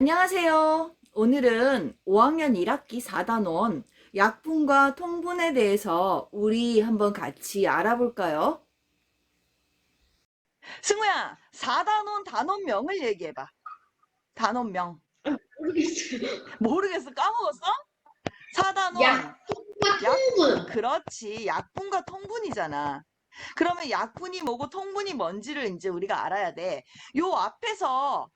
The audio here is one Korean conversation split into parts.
안녕하세요. 오늘은 5학년 1학기 4단원 약분과 통분에 대해서 우리 한번 같이 알아볼까요? 승우야, 4단원 단원명을 얘기해봐. 단원명. 모르겠어요. 모르겠어? 까먹었어? 4단원. 약분과 약- 통분. 그렇지. 약분과 통분이잖아. 그러면 약분이 뭐고 통분이 뭔지를 이제 우리가 알아야 돼. 요 앞에서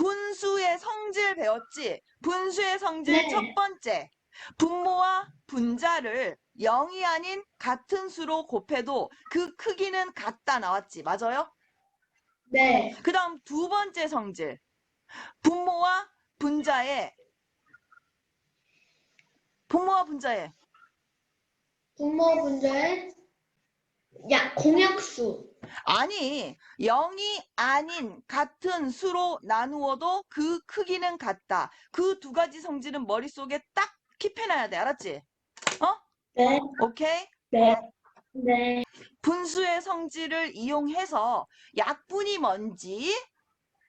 분수의 성질 배웠지? 분수의 성질 네. 첫 번째. 분모와 분자를 0이 아닌 같은 수로 곱해도 그 크기는 같다 나왔지. 맞아요? 네. 그 다음 두 번째 성질. 분모와 분자의 분모와 분자의 분모 분자의 약 공약수. 아니 0이 아닌 같은 수로 나누어도 그 크기는 같다. 그 두 가지 성질은 머릿속에 딱 킵해놔야 돼. 알았지? 네. 오케이? 네. 네. 분수의 성질을 이용해서 약분이 뭔지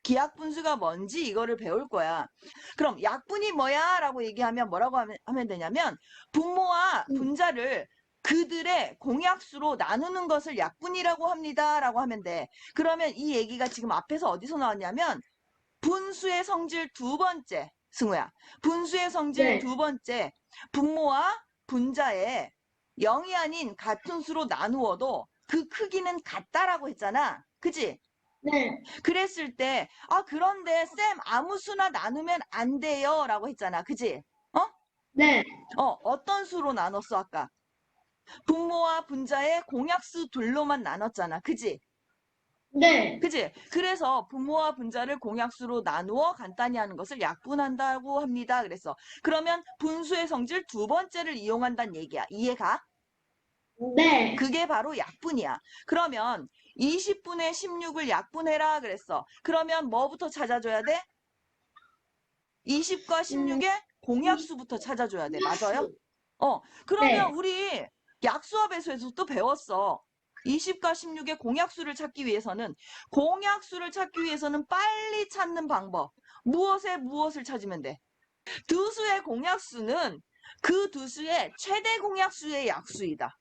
기약 분수가 뭔지 이거를 배울 거야. 그럼 약분이 뭐야? 라고 얘기하면 뭐라고 하면, 하면 되냐면 분모와 음. 분자를 그들의 공약수로 나누는 것을 약분이라고 합니다. 라고 하면 돼. 그러면 이 얘기가 지금 앞에서 어디서 나왔냐면 분수의 성질 두 번째 승우야. 분수의 성질 네. 두 번째 분모와 분자의 0이 아닌 같은 수로 나누어도 그 크기는 같다라고 했잖아. 그지? 네. 그랬을 때, 아, 그런데 쌤 아무 수나 나누면 안 돼요. 라고 했잖아. 그지? 네. 어, 어떤 수로 나눴어, 아까? 분모와 분자의 공약수 둘로만 나눴잖아. 그지? 네. 그지? 그래서 분모와 분자를 공약수로 나누어 간단히 하는 것을 약분한다고 합니다. 그래서 그러면 분수의 성질 두 번째를 이용한다는 얘기야. 이해가? 네. 그게 바로 약분이야. 그러면 20분의 16을 약분해라 그랬어. 그러면 뭐부터 찾아줘야 돼? 20과 16의 공약수부터 찾아줘야 네, 맞아요? 어, 그러면 네. 우리 약수업에서 또 배웠어. 20과 16의 공약수를 찾기 위해서는 공약수를 찾기 위해서는 빨리 찾는 방법. 무엇에 무엇을 찾으면 돼? 두 수의 공약수는 그 두 수의 최대 공약수의 약수이다.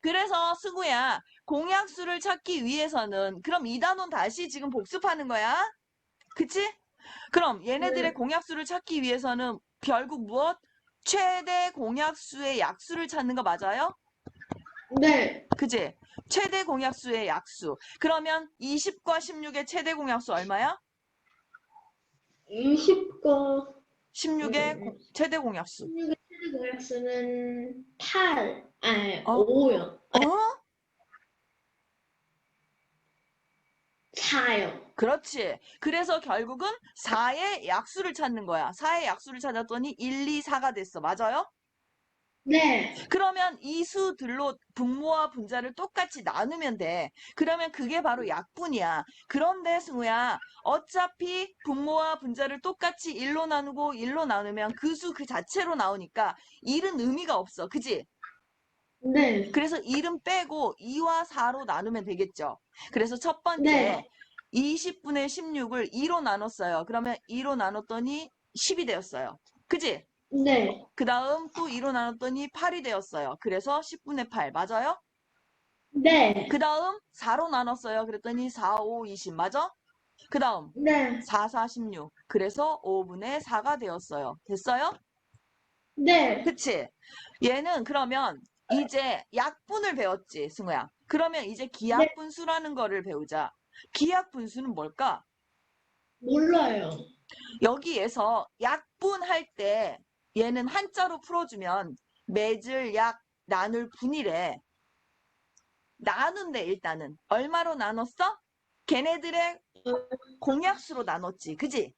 그래서 승우야, 공약수를 찾기 위해서는 그럼 이 단원 다시 지금 복습하는 거야? 그치? 그럼 얘네들의 네. 공약수를 찾기 위해서는 결국 무엇? 최대 공약수의 약수를 찾는 거 맞아요? 네. 그지? 최대 공약수의 약수. 그러면 20과 16의 최대 공약수 얼마야? 20과 16의 음. 최대 공약수. 16의 최대 공약수는 8. 아니, 어? 5요. 어? 4요. 그렇지. 그래서 결국은 4의 약수를 찾는 거야. 4의 약수를 찾았더니 1, 2, 4가 됐어. 맞아요? 네. 그러면 이 수들로 분모와 분자를 똑같이 나누면 돼. 그러면 그게 바로 약분이야. 그런데 승우야, 어차피 분모와 분자를 똑같이 1로 나누고 1로 나누면 그 수 그 자체로 나오니까 1은 의미가 없어. 그지? 네. 그래서 1은 빼고 2와 4로 나누면 되겠죠. 그래서 첫 번째 네. 20분의 16을 2로 나눴어요. 그러면 2로 나눴더니 10이 되었어요. 그지? 네. 그 다음 또 2로 나눴더니 8이 되었어요. 그래서 10분의 8 맞아요? 네. 그 다음 4로 나눴어요. 그랬더니 4, 5, 20 맞아? 그 다음 네. 4, 4, 16 그래서 5분의 4가 되었어요. 됐어요? 네. 그치? 얘는 그러면 이제 약분을 배웠지, 승우야. 그러면 이제 기약분수라는 거를 배우자. 기약분수는 뭘까? 몰라요. 여기에서 약분할 때 얘는 한자로 풀어주면 맺을 약, 나눌 분이래. 나눈대 일단은. 얼마로 나눴어? 걔네들의 공약수로 나눴지. 그지?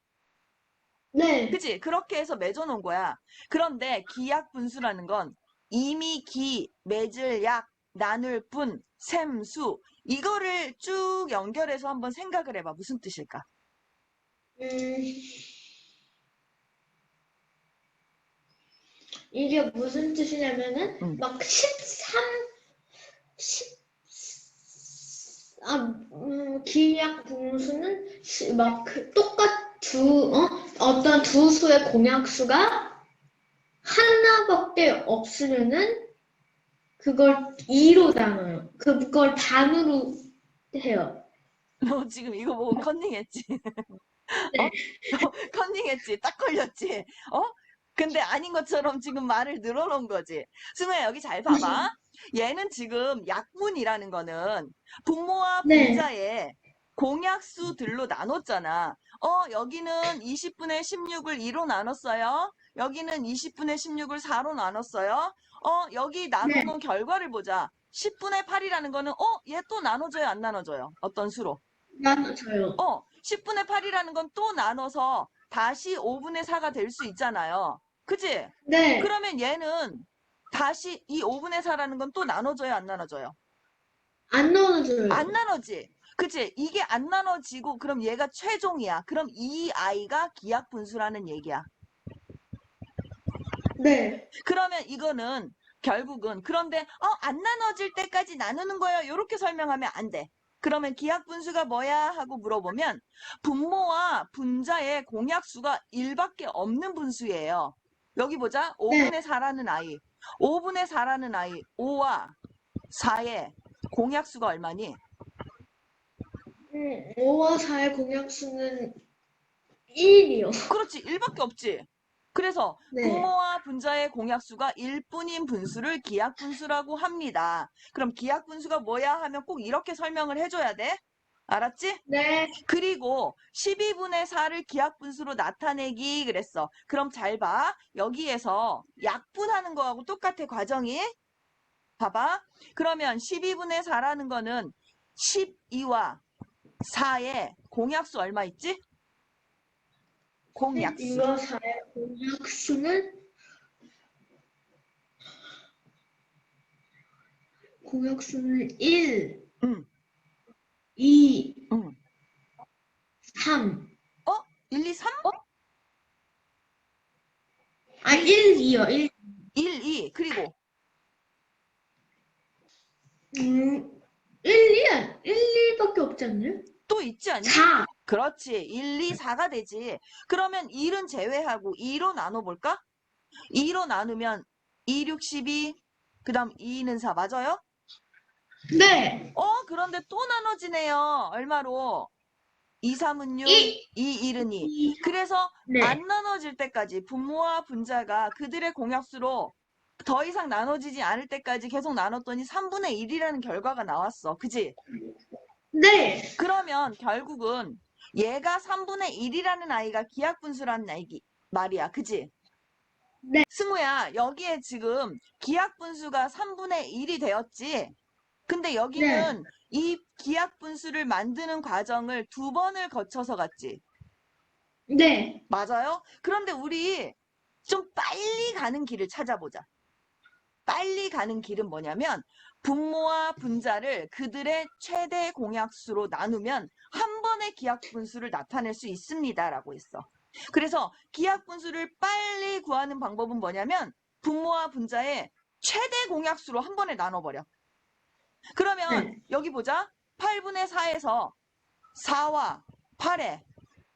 네. 그지? 그렇게 해서 맺어놓은 거야. 그런데 기약 분수라는 건 이미 기, 맺을 약, 나눌 분, 셈수 이거를 쭉 연결해서 한번 생각을 해봐. 무슨 뜻일까? 음, 이게 무슨 뜻이냐면은 음. 막 13, 10, 아, 음, 기약 분수는 시- 막그 똑같 두, 어? 어떤 두 수의 공약수가 하나밖에 없으면은 그걸 2로 나눠요. 그걸 반으로 해요. 너 지금 이거 보고 컨닝했지? 어? 너 컨닝했지? 딱 걸렸지? 어? 근데 아닌 것처럼 지금 말을 늘어놓은 거지. 승우야, 여기 잘 봐봐. 얘는 지금 약분이라는 거는 분모와 네. 분자의 공약수들로 나눴잖아. 어, 여기는 20분의 16을 2로 나눴어요. 여기는 20분의 16을 4로 나눴어요. 어, 여기 나누는 결과를 보자. 10분의 8이라는 거는, 어, 얘 또 나눠줘요, 안 나눠줘요? 어떤 수로? 나눠줘요. 어, 10분의 8이라는 건 또 나눠서 다시 5분의 4가 될 수 있잖아요. 그치? 네. 그러면 얘는 다시 이 5분의 4라는 건 또 나눠줘요, 안 나눠줘요? 안 나눠줘요. 안 나눠지. 그치? 이게 안 나눠지고, 그럼 얘가 최종이야. 그럼 이 아이가 기약 분수라는 얘기야. 네. 그러면 이거는 결국은, 그런데, 어, 안 나눠질 때까지 나누는 거예요. 이렇게 설명하면 안 돼. 그러면 기약 분수가 뭐야? 하고 물어보면, 분모와 분자의 공약수가 1밖에 없는 분수예요. 여기 보자. 5분의 4라는 아이. 5분의 4라는 아이. 5와 4의 공약수가 얼마니? 음, 5와 4의 공약수는 1이요. 그렇지. 1밖에 없지. 그래서 네. 분모와 분자의 공약수가 1뿐인 분수를 기약분수라고 합니다. 그럼 기약분수가 뭐야 하면 꼭 이렇게 설명을 해줘야 돼. 알았지? 네. 그리고 12분의 4를 기약분수로 나타내기 그랬어. 그럼 잘 봐. 여기에서 약분하는 거하고 똑같아, 과정이. 봐봐. 그러면 12분의 4라는 거는 12와 4의 공약수 얼마 있지? 공약수. 2와 4의 공약수는 공약수는 1, 응. 2, 응. 3. 1, 2, 3? 아, 1, 2요. 1. 1, 2. 그리고 음, 1, 2야. 1, 2밖에 없지 않나요? 또 있지 않니? 4. 그렇지. 1, 2, 4가 되지. 그러면 1은 제외하고 2로 나눠볼까? 2로 나누면 2, 6, 12. 그 다음 2는 4. 맞아요? 네. 어, 그런데 또 나눠지네요. 얼마로? 2, 3은 6, 이. 2, 1은 2. 2. 그래서 네. 안 나눠질 때까지 분모와 분자가 그들의 공약수로 더 이상 나눠지지 않을 때까지 계속 나눴더니 3분의 1이라는 결과가 나왔어. 그지? 네. 그러면 결국은 얘가 3분의 1이라는 아이가 기약분수라는 아이기, 말이야. 그지? 네. 승우야, 여기에 지금 기약분수가 3분의 1이 되었지? 근데 여기는 이 기약 분수를 만드는 과정을 두 번을 거쳐서 갔지? 네. 맞아요? 그런데 우리 좀 빨리 가는 길을 찾아보자. 빨리 가는 길은 뭐냐면 분모와 분자를 그들의 최대 공약수로 나누면 한 번의 기약 분수를 나타낼 수 있습니다라고 했어. 그래서 기약 분수를 빨리 구하는 방법은 뭐냐면 분모와 분자의 최대 공약수로 한 번에 나눠버려. 그러면 네. 여기 보자. 8분의 4에서 4와 8의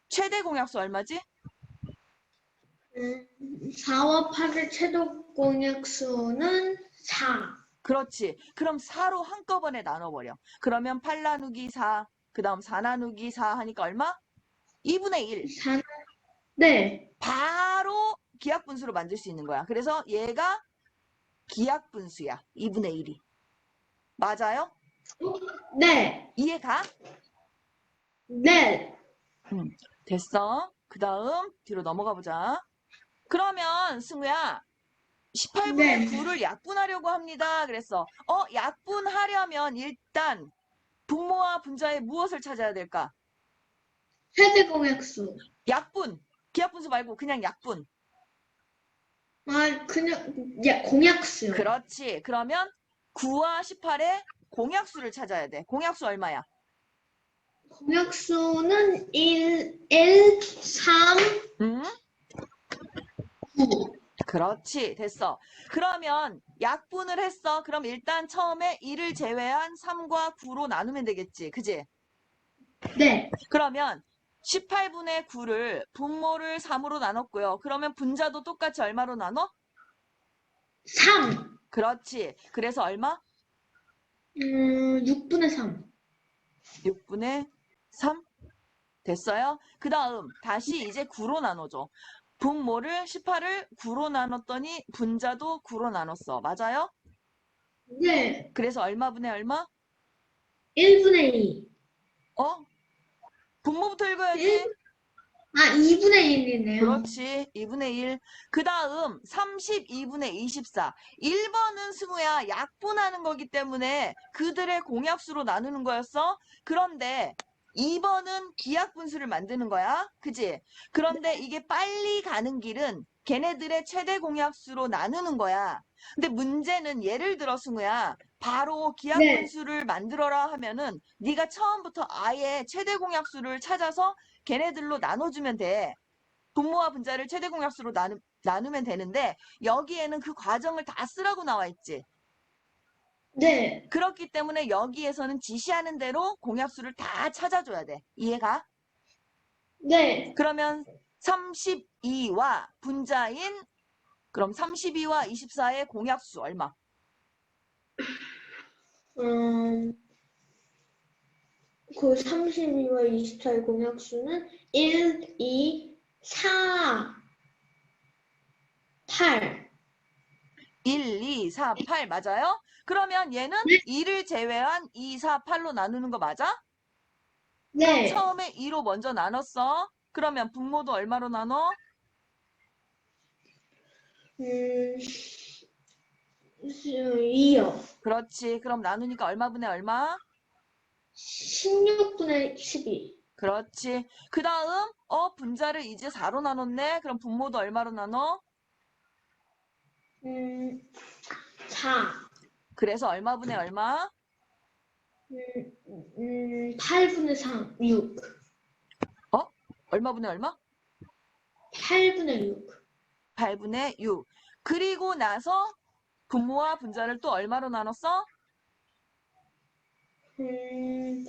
최대 공약수 얼마지? 음, 4와 8의 최대 공약수는 4. 그렇지. 그럼 4로 한꺼번에 나눠버려. 그러면 8 나누기 4, 그 다음 4 나누기 4 하니까 얼마? 2분의 1. 4. 네. 바로 기약분수로 만들 수 있는 거야. 그래서 얘가 기약분수야. 2분의 1이. 맞아요? 네. 이해가? 네. 됐어. 그 다음 뒤로 넘어가 보자. 그러면 승우야 18분의 네. 9를 약분하려고 합니다. 그랬어. 어, 약분하려면 일단 분모와 분자의 무엇을 찾아야 될까? 최대 공약수. 약분. 기약분수 말고 그냥 약분. 아, 그냥, 야, 공약수요. 그렇지. 그러면 9와 18의 공약수를 찾아야 돼. 공약수 얼마야? 공약수는 1, 1, 3, 응? 9. 그렇지. 됐어. 그러면 약분을 했어. 그럼 일단 처음에 1을 제외한 3과 9로 나누면 되겠지. 그지? 네. 그러면 18분의 9를 분모를 3으로 나눴고요. 그러면 분자도 똑같이 얼마로 나눠? 3. 그렇지. 그래서 얼마? 음, 6분의 3. 6분의 3? 됐어요? 그 다음 다시 이제 9로 나눠줘. 분모를 18을 9로 나눴더니 분자도 9로 나눴어. 맞아요? 네. 그래서 얼마분의 얼마? 1분의 2. 어? 분모부터 읽어야지. 일? 아, 2분의 1이네요. 그렇지. 2분의 1. 그 다음 32분의 24. 1번은 승우야 약분하는 거기 때문에 그들의 공약수로 나누는 거였어. 그런데 2번은 기약분수를 만드는 거야. 그지? 그런데 이게 빨리 가는 길은 걔네들의 최대 공약수로 나누는 거야. 근데 문제는 예를 들어 승우야 바로 기약분수를 만들어라 하면은 네가 처음부터 아예 최대 공약수를 찾아서 걔네들로 나눠주면 돼. 분모와 분자를 최대 공약수로 나누, 나누면 되는데 여기에는 그 과정을 다 쓰라고 나와 있지. 네. 그렇기 때문에 여기에서는 지시하는 대로 공약수를 다 찾아줘야 돼. 이해가? 네. 그러면 32와 분자인 그럼 32와 24의 공약수 얼마? 음, 그 32와 24의 공약수는 1, 2, 4, 8. 1, 2, 4, 8 맞아요? 그러면 얘는 네. 2를 제외한 2, 4, 8로 나누는 거 맞아? 네. 처음에 2로 먼저 나눴어. 그러면 분모도 얼마로 나눠? 음, 2요. 그렇지. 그럼 나누니까 얼마 분의 얼마? 16분의 12. 그렇지. 그 다음, 어, 분자를 이제 4로 나눴네. 그럼 분모도 얼마로 나눠? 음, 4. 그래서 얼마분의 얼마? 음, 음, 8분의 3, 6. 얼마분의 얼마? 8분의 6. 8분의 6. 그리고 나서 분모와 분자를 또 얼마로 나눴어? 음,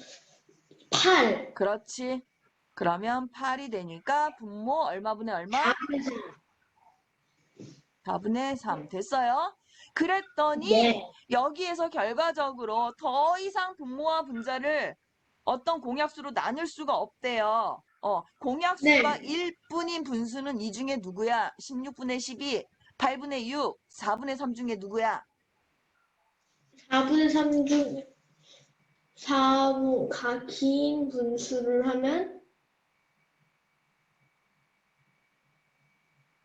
8. 그렇지. 그러면 8이 되니까 분모 얼마분의 얼마? 4분의 3. 4분의 3. 됐어요? 그랬더니 네. 여기에서 결과적으로 더 이상 분모와 분자를 어떤 공약수로 나눌 수가 없대요. 어, 공약수가 네. 1분인 분수는 이 중에 누구야? 16분의 12, 8분의 6, 4분의 3 중에 누구야? 4분의 3 중, 4, 가, 긴 분수를 하면,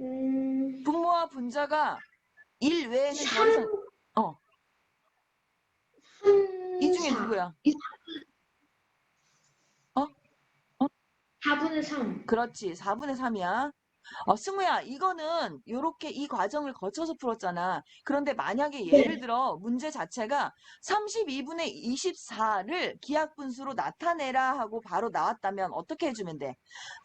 음, 분모와 분자가 1 외에는 더 3, 이상 어. 3, 이 중에 4. 누구야? 4분의 3. 그렇지. 4분의 3이야. 어, 승우야, 이거는 이렇게 이 과정을 거쳐서 풀었잖아. 그런데 만약에 예를 네. 들어 문제 자체가 32분의 24를 기하분수로 나타내라 하고 바로 나왔다면 어떻게 해주면 돼?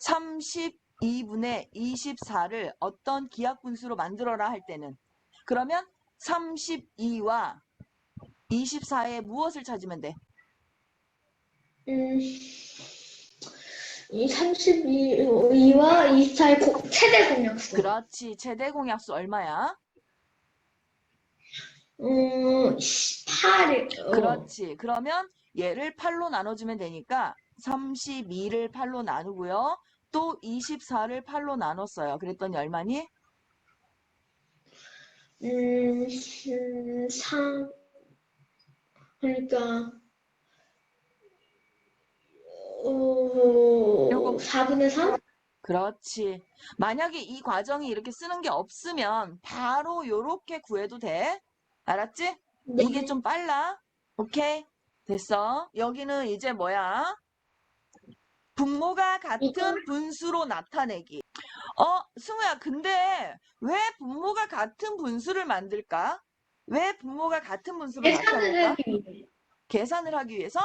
32분의 24를 어떤 기하분수로 만들어라 할 때는 그러면 32와 24의 무엇을 찾으면 돼? 음, 이 32와 24의 최대 공약수. 그렇지. 최대 공약수 얼마야? 음, 18이, 그렇지. 그러면 얘를 8로 나눠주면 되니까 32를 8로 나누고요. 또 24를 8로 나눴어요. 그랬더니 얼마니? 음, 음, 3, 그러니까, 어, 요거. 4분의 3? 그렇지. 만약에 이 과정이 이렇게 쓰는 게 없으면 바로 요렇게 구해도 돼. 알았지? 네. 이게 좀 빨라. 오케이. 됐어. 여기는 이제 뭐야? 분모가 같은 이거- 분수로 나타내기. 어, 승우야, 근데 왜 분모가 같은 분수를 만들까? 왜 분모가 같은 분수로 계산을 나타낼까? 하기 위해. 계산을 하기 위해서?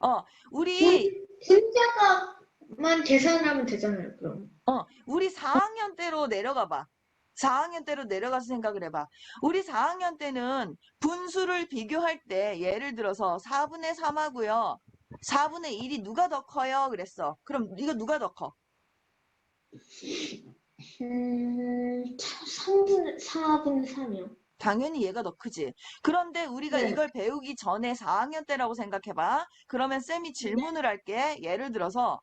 어, 우리, 분자가만 계산을 하면 되잖아요, 그럼. 어, 우리 4학년 때로 내려가 봐. 4학년 때로 내려가서 생각을 해봐. 우리 4학년 때는 분수를 비교할 때 예를 들어서 4분의 3하고요. 4분의 1이 누가 더 커요? 그랬어. 그럼 이거 누가 더 커? 음, 3분의, 4분의 3이요. 당연히 얘가 더 크지. 그런데 우리가 네. 이걸 배우기 전에 4학년 때라고 생각해봐. 그러면 쌤이 질문을 할게. 예를 들어서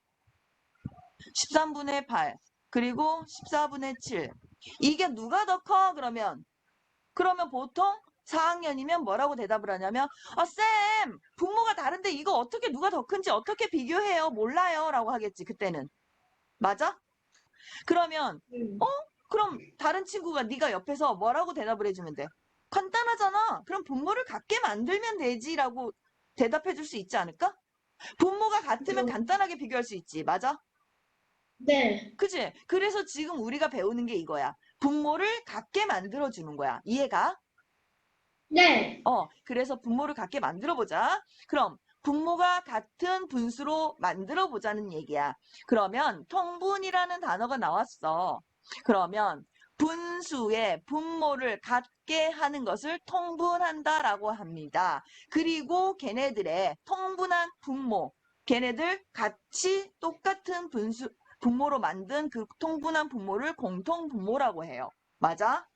13분의 8 그리고 14분의 7 이게 누가 더 커? 그러면 그러면 보통 4학년이면 뭐라고 대답을 하냐면 아, 쌤 분모가 다른데 이거 어떻게 누가 더 큰지 어떻게 비교해요? 몰라요 라고 하겠지 그때는 맞아? 그러면 음. 그럼 다른 친구가 네가 옆에서 뭐라고 대답을 해주면 돼? 간단하잖아. 그럼 분모를 같게 만들면 되지라고 대답해 줄 수 있지 않을까? 분모가 같으면 그럼- 간단하게 비교할 수 있지. 맞아? 네. 그치? 그래서 지금 우리가 배우는 게 이거야. 분모를 같게 만들어 주는 거야. 이해가? 네. 어, 그래서 분모를 같게 만들어 보자. 그럼 분모가 같은 분수로 만들어 보자는 얘기야. 그러면 통분이라는 단어가 나왔어. 그러면 분수의 분모를 같게 하는 것을 통분한다라고 합니다. 그리고 걔네들의 통분한 분모, 걔네들 같이 똑같은 분수, 분모로 만든 그 통분한 분모를 공통 분모라고 해요. 맞아?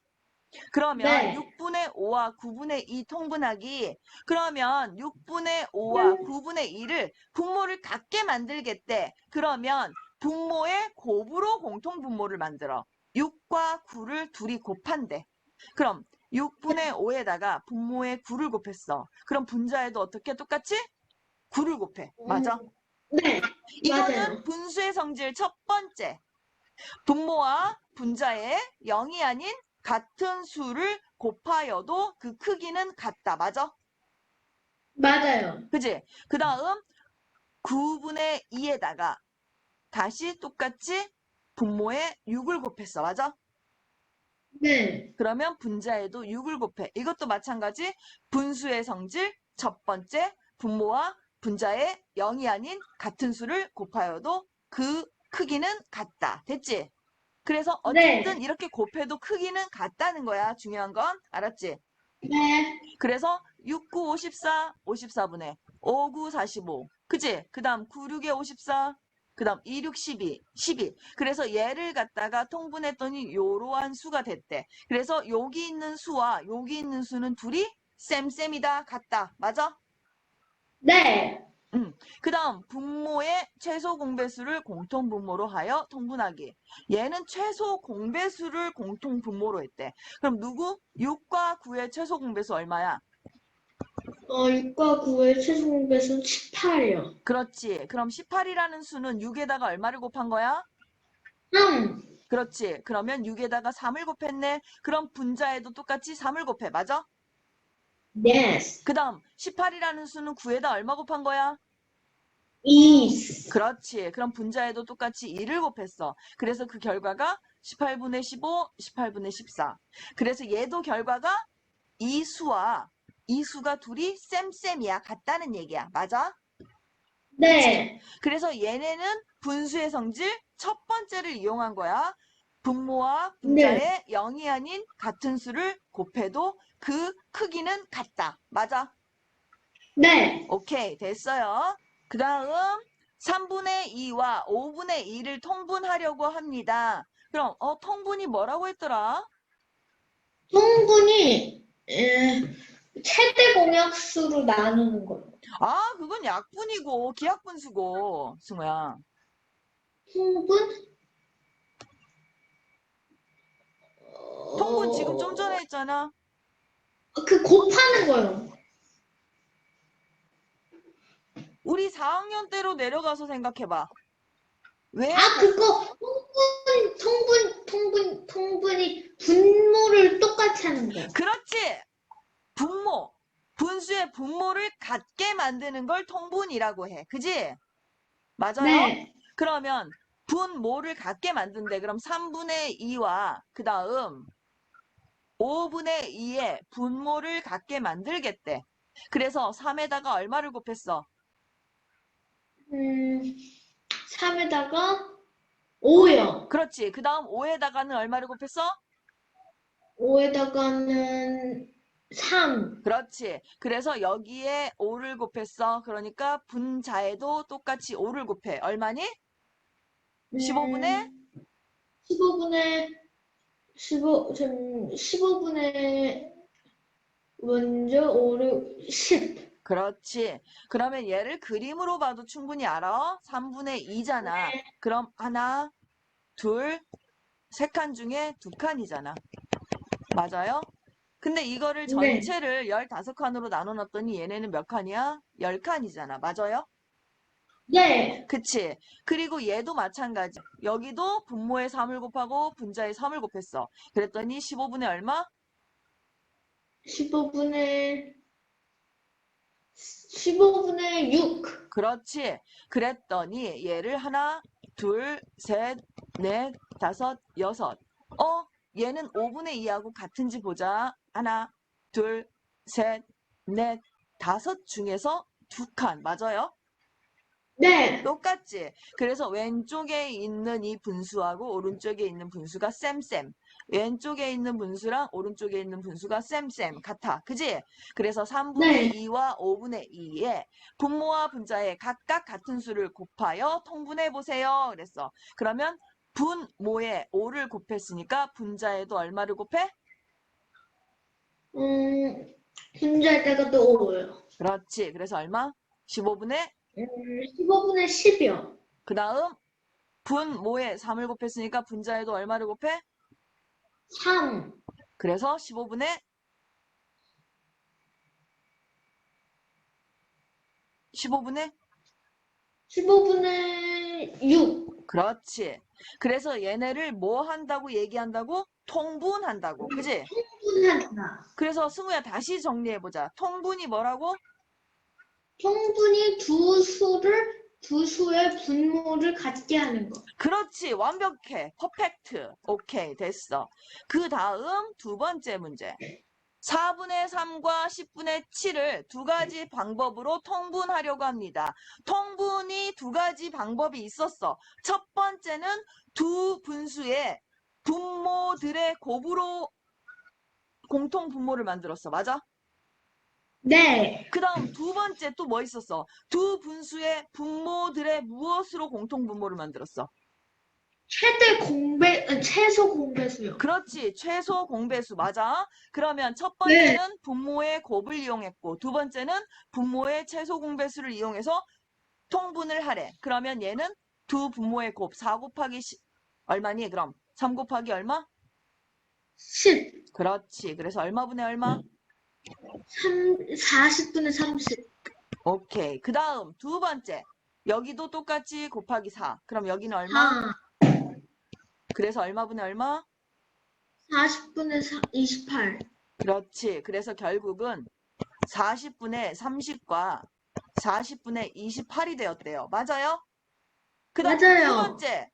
그러면 네. 6분의 5와 9분의 2 통분하기. 그러면 6분의 5와 네. 9분의 2를 분모를 같게 만들겠대. 그러면 분모의 곱으로 공통 분모를 만들어. 6과 9를 둘이 곱한대. 그럼 6분의 5에다가 분모의 9를 곱했어. 그럼 분자에도 어떻게 똑같이? 9를 곱해. 맞아? 음, 네. 이거는 맞아요. 분수의 성질 첫 번째. 분모와 분자의 0이 아닌 같은 수를 곱하여도 그 크기는 같다. 맞아? 맞아요. 그지? 그 다음 9분의 2에다가 다시 똑같이 분모에 6을 곱했어. 맞아? 네. 그러면 분자에도 6을 곱해. 이것도 마찬가지 분수의 성질 첫 번째 분모와 분자의 0이 아닌 같은 수를 곱하여도 그 크기는 같다. 됐지? 그래서 네. 어쨌든 이렇게 곱해도 크기는 같다는 거야. 중요한 건 알았지? 네. 그래서 6, 9, 54, 54분의 5, 9, 45. 그치? 그 다음 9, 6에 54. 그 다음 2, 6, 12. 12. 그래서 얘를 갖다가 통분했더니 요러한 수가 됐대. 그래서 여기 있는 수와 여기 있는 수는 둘이 쌤쌤이다. 같다. 맞아? 네. 그 다음 분모의 최소 공배수를 공통 분모로 하여 통분하기. 얘는 최소 공배수를 공통 분모로 했대. 그럼 누구? 6과 9의 최소 공배수 얼마야? 어, 6과 9의 최소 공배수는 18이요. 그렇지. 그럼 18이라는 수는 6에다가 얼마를 곱한 거야? 3. 그렇지. 그러면 6에다가 3을 곱했네. 그럼 분자에도 똑같이 3을 곱해. 맞아? Yes. 그 다음 18이라는 수는 9에다 얼마 곱한 거야? Is. 그렇지. 그럼 분자에도 똑같이 2를 곱했어. 그래서 그 결과가 18분의 15, 18분의 14. 그래서 얘도 결과가 이 수와 이 수가 둘이 쌤쌤이야. 같다는 얘기야. 맞아? 네. 그래서 얘네는 분수의 성질 첫 번째를 이용한 거야. 분모와 네. 분자의 0이 아닌 같은 수를 곱해도 그 크기는 같다. 맞아? 네. 오케이, 됐어요. 그 다음 3분의 2와 5분의 2를 통분하려고 합니다. 그럼 어 통분이 뭐라고 했더라? 통분이 에, 최대 공약수로 나누는 거예요. 아, 그건 약분이고 기하분수고, 승우야. 통분? 통분 지금 어, 좀 전에 했잖아. 그 곱하는 거요. 우리 4학년 때로 내려가서 생각해봐. 왜? 아, 그거 통분, 통분, 통분, 통분이 분모를 똑같이 하는 거. 그렇지! 분모. 분수의 분모를 같게 만드는 걸 통분이라고 해. 그지? 맞아요? 네. 그러면 분모를 같게 만든대. 그럼 3분의 2와 그 다음 5분의 2의 분모를 같게 만들겠대. 그래서 3에다가 얼마를 곱했어? 음, 3에다가 5요. 그렇지. 그 다음 5에다가는 얼마를 곱했어? 5에다가는 3. 그렇지. 그래서 여기에 5를 곱했어. 그러니까 분자에도 똑같이 5를 곱해. 얼마니? 15분의? 15분의 15, 15분의 먼저 5, 10. 그렇지. 그러면 얘를 그림으로 봐도 충분히 알아. 3분의 2잖아. 네. 그럼 하나, 둘, 세 칸 중에 두 칸이잖아. 맞아요? 근데 이거를 네. 전체를 15칸으로 나눠 놨더니 얘네는 몇 칸이야? 10칸이잖아. 맞아요? 네. 그치? 그리고 얘도 마찬가지. 여기도 분모에 3을 곱하고 분자에 3을 곱했어. 그랬더니 15분의 얼마? 15분의 15분의 6. 그렇지. 그랬더니 얘를 하나, 둘, 셋, 넷, 다섯, 여섯. 어? 얘는 5분의 2하고 같은지 보자. 하나, 둘, 셋, 넷, 다섯 중에서 두 칸. 맞아요? 네. 똑같지? 그래서 왼쪽에 있는 이 분수하고 오른쪽에 있는 분수가 쌤쌤. 왼쪽에 있는 분수랑 오른쪽에 있는 분수가 쌤쌤 같아. 그지? 그래서 3분의 네. 2와 5분의 2에 분모와 분자에 각각 같은 수를 곱하여 통분해 보세요. 그랬어. 그러면 분모에 5를 곱했으니까 분자에도 얼마를 곱해? 음, 분자할 때가 또 5요. 그렇지. 그래서 얼마? 15분의 음, 15분의 10이요. 그 다음 분모에 3을 곱했으니까 분자에도 얼마를 곱해? 3. 그래서 15분의 15분의 15분의 6. 그렇지. 그래서 얘네를 뭐 한다고 얘기한다고? 통분한다고. 그지? 분한다. 그래서 승우야 다시 정리해 보자. 통분이 뭐라고? 통분이 두 수를 두 수의 분모를 갖게 하는 거. 그렇지. 완벽해. 퍼펙트. 오케이. 됐어. 그 다음 두 번째 문제. 4분의 3과 10분의 7을 두 가지 방법으로 통분하려고 합니다. 통분이 두 가지 방법이 있었어. 첫 번째는 두 분수의 분모들의 곱으로 공통 분모를 만들었어. 맞아? 네. 그 다음 두 번째 또 뭐 있었어? 두 분수의 분모들의 무엇으로 공통 분모를 만들었어? 최대 공배 어, 최소 공배수요. 그렇지. 최소 공배수 맞아. 그러면 첫 네. 번째는 분모의 곱을 이용했고 두 번째는 분모의 최소 공배수를 이용해서 통분을 하래. 그러면 얘는 두 분모의 곱 4 곱하기 10 얼마니? 그럼 3 곱하기 얼마? 10. 그렇지. 그래서 얼마분의 얼마? 3 40분의 30. 오케이. 그 다음 두 번째. 여기도 똑같이 곱하기 4. 그럼 여기는 얼마? 4. 그래서 얼마분의 얼마? 40분의 28. 그렇지. 그래서 결국은 40분의 30과 40분의 28이 되었대요. 맞아요? 그 다음 두 맞아요. 번째.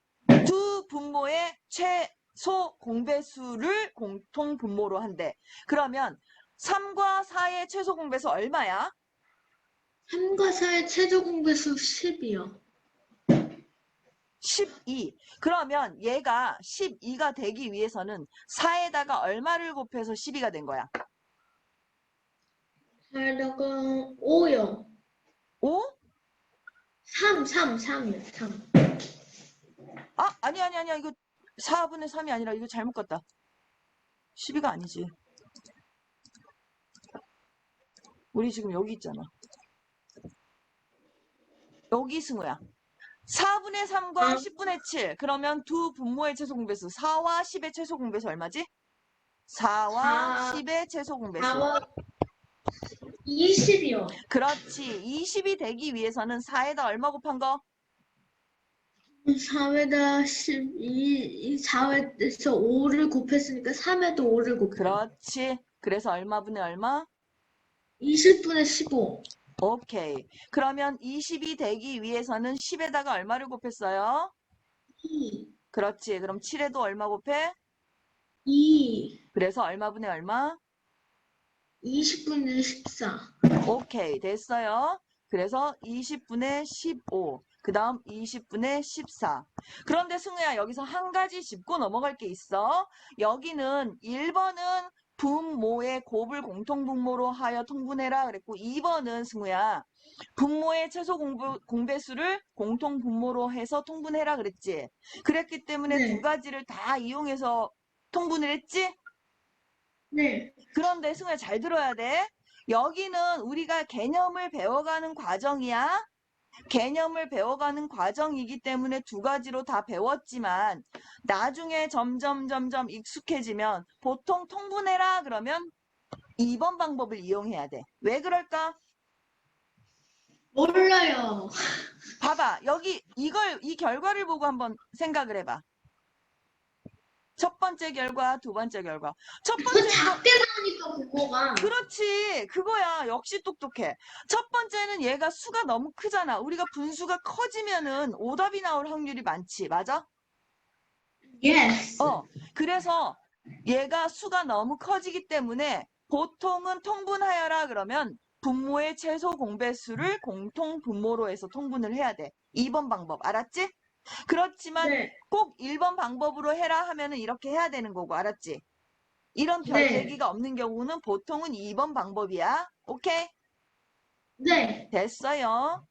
두 분모의 최소 공배수를 공통 분모로 한대. 그러면 3과 4의 최소 공배수 얼마야? 3과 4의 최저 공배수 10이요. 12. 그러면 얘가 12가 되기 위해서는 4에다가 얼마를 곱해서 12가 된 거야? 4에다가 5요. 5? 3, 3, 3이요. 3. 아, 아니, 아니, 아니야. 이거 4분의 3이 아니라 이거 잘못 갔다. 12가 아니지. 우리 지금 여기 있잖아. 여기 승우야. 4분의 3과 아. 10분의 7. 그러면 두 분모의 최소 공배수. 4와 10의 최소 공배수 얼마지? 4와 사. 10의 최소 공배수. 4와 20이요. 그렇지. 20이 되기 위해서는 4에다 얼마 곱한 거? 4에다 12, 4에서 5를 곱했으니까 3에도 5를 곱해. 그렇지. 그래서 얼마 분의 얼마? 20분의 15. 오케이. 그러면 20이 되기 위해서는 10에다가 얼마를 곱했어요? 2, 그렇지. 그럼 7에도 얼마 곱해? 2, 그래서 얼마분의 얼마? 20분의 14. 오케이. 됐어요. 그래서 20분의 15. 그 다음 20분의 14. 그런데 승우야, 여기서 한 가지 짚고 넘어갈 게 있어. 여기는 1번은 분모의 곱을 공통분모로 하여 통분해라 그랬고 2번은 승우야 분모의 최소 공부, 공배수를 공통분모로 해서 통분해라 그랬지. 그랬기 때문에 네. 두 가지를 다 이용해서 통분을 했지. 네. 그런데 승우야 잘 들어야 돼. 여기는 우리가 개념을 배워가는 과정이야. 개념을 배워가는 과정이기 때문에 두 가지로 다 배웠지만 나중에 점점 점점 익숙해지면 보통 통분해라 그러면 2번 방법을 이용해야 돼. 왜 그럴까? 몰라요. 봐봐. 여기 이걸 이 결과를 보고 한번 생각을 해봐. 첫 번째 결과, 두 번째 결과. 첫그 번째 거 작게 나오니까 그거가. 그렇지. 그거야. 역시 똑똑해. 첫 번째는 얘가 수가 너무 크잖아. 우리가 분수가 커지면은 오답이 나올 확률이 많지. 맞아? 예스. 어. 그래서 얘가 수가 너무 커지기 때문에 보통은 통분하여라 그러면 분모의 최소 공배수를 공통 분모로 해서 통분을 해야 돼. 2번 방법. 알았지? 그렇지만 네. 꼭 1번 방법으로 해라 하면은 이렇게 해야 되는 거고. 알았지? 이런 별 네. 얘기가 없는 경우는 보통은 2번 방법이야. 오케이? 네. 됐어요.